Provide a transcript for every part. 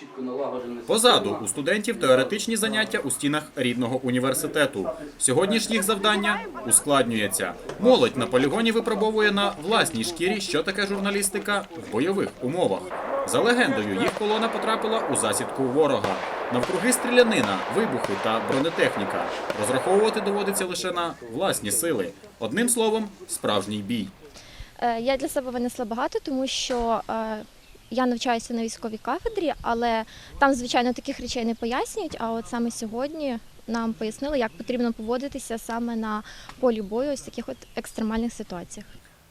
чітко налагоджена. Позаду у студентів теоретичні заняття у стінах рідного університету. Сьогодні ж їх завдання ускладнюється. Молодь на полігоні випробовує на власній шкірі, що таке журналістика в бойових умовах. За легендою, їх колона потрапила у засідку ворога. Навкруги стрілянина, вибухи та бронетехніка. Розраховувати доводиться лише на власні сили. Одним словом, справжній бій. Е, Я для себе винесла багато, тому що е, я навчаюся на військовій кафедрі, але там, звичайно, таких речей не пояснюють. А от саме сьогодні нам пояснили, як потрібно поводитися саме на полі бою ось в таких от екстремальних ситуаціях.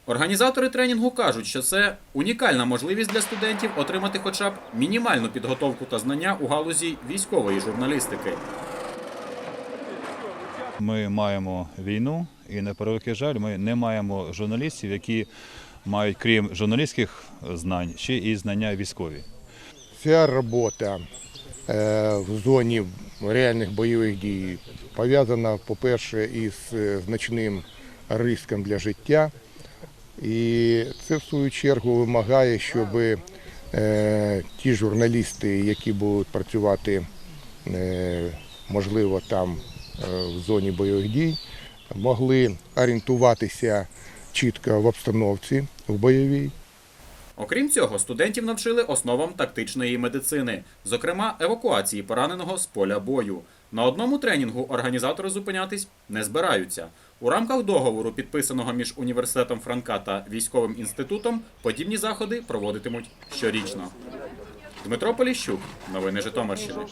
Організатори тренінгу кажуть, що це унікальна можливість для студентів отримати хоча б мінімальну підготовку та знання у галузі військової журналістики. Ми маємо війну, і на превеликий жаль, ми не маємо журналістів, які мають, крім журналістських знань, ще і знання військові. Ця робота е, в зоні реальних бойових дій пов'язана, по-перше, із е, значним риском для життя. І це, в свою чергу, вимагає, щоб е, ті журналісти, які будуть працювати, можливо, там в зоні бойових дій, могли орієнтуватися чітко в обстановці в бойовій. Окрім цього, студентів навчили основам тактичної медицини, зокрема евакуації пораненого з поля бою. На одному тренінгу організатори зупинятись не збираються. У рамках договору, підписаного між університетом Франка та військовим інститутом, подібні заходи проводитимуть щорічно. Дмитро Поліщук, новини Житомирщини.